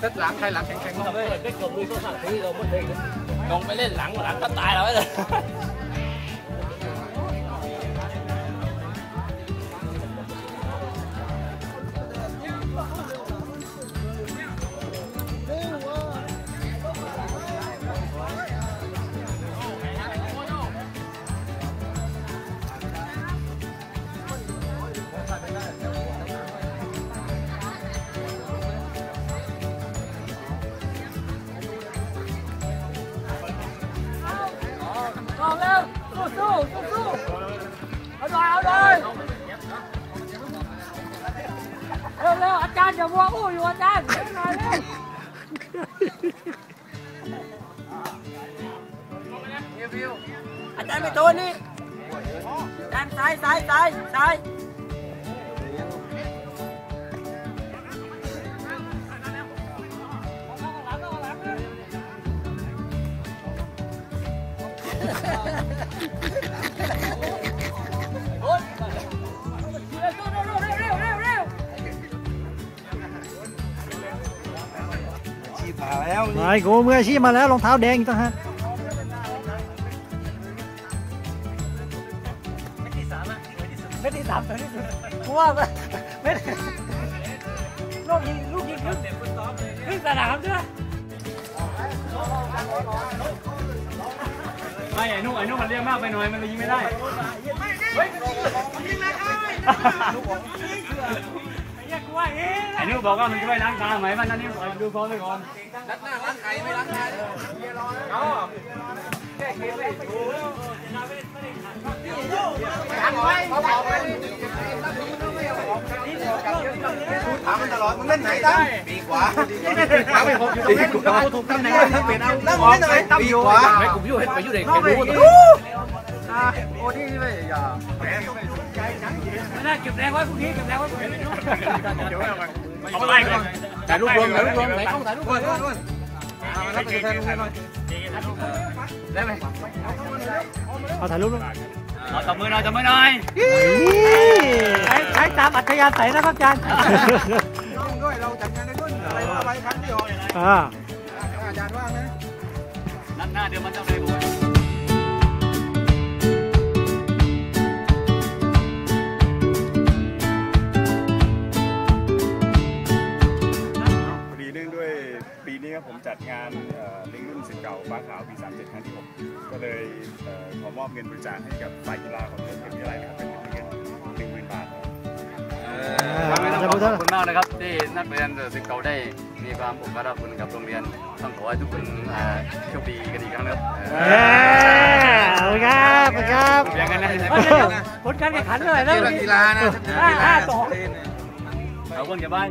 ถ้าหลังใครหลังแข็งๆลงเลยได้กลมมื สู้สู้สู้สู้เอาหน่อยเอาเลยเร็วเร็วอาจารย์อย่ามัวอู้อยู่อาจารย์เร็วหน่อยเร็วอาจารย์ไม่โดนนี่อาจารย์ซ้ายซ้ายซ้ายซ้าย ชีพาแล้วไอ้กูมืออาชีพมาแล้วรองเท้าแดงอีกต่างหากไม่ได้สามตัวที่สุดเพราะว่าไม่ได้ลูกยิงลูกยิงขึ้นขึ้นสนามใช่ไหม ไม่ไอ้นุ่มไอ้นุ่มมันเรียกมากไปหน่อยมันเลยยิงไม่ได้ไอ้นุ่มบอกว่ามันช่วยล้างตาไหมมันนั่นนี่ปล่อยมันดูฟอร์มไปก่อนนัดหน้าล้างไก่ไม่ล้างไก่เอาแก้เกมเลยท ถามมันตลอดมึงเล่นไหนตั้งปีขวาถามไปผมอยู่ตรงนั้นถูกต้องถูกตำแหน่งทั้งเป็นเอาแล้วมึงเล่นไหนปีขวาไม่กลุ่มยุ่งไปยุ่งเด็กเข้าไปไปรู้ดูโอ้นี่ไม่อย่าไม่ได้เก็บแรงไว้พรุ่งนี้เก็บแรงไว้พรุ่งนี้เอาไปก่อนถ่ายรูปรวมถ่ายรูปรวมไหนต้องถ่ายรูปรวมด้วยรับไปแทนลุงหน่อยได้ไหมเอาถ่ายรูปด้วย เอาตบมือหน่อยตบมือหน่อยใช้ใช้ตามอัธยาศัยนะครับอาจารย์ด้วยเราจัดงานได้ด้วยอะไรว่าไปครั้งเดียวอ่าอาจารย์ว่างนะนัดหน้าเดี๋ยวมันจะไปบุญพอดีเนื่องด้วยปีนี้ครับผมจัดงานเอ่อเลี้ยงรุ่นสิษย์เก่าฟ้า ขาวปี 37 ครั้งที่ 6 ก็เลยเอ่อขอมอบเงินบริจาคให้กับฝ่ายกีฬาของโรงเรียนวิทยาลัยนะครับเป็นเงินหนึ่งหมื่นบาทครับวันนี้ต้องขอบคุณมากนะครับที่นักเรียนสิษย์เก่าได้มีความอุปการะคุณกับโรงเรียนต้องขอให้ทุกคนอ่าโชคดีกันอีกครั้งนะครับเอ้ยขอบคุณครับขอบคุณครับเพียงกันนะผลการแข่งขันเท่าไหร่นะกีฬานะห้าห้าต่อขอบคุณแกบ้าน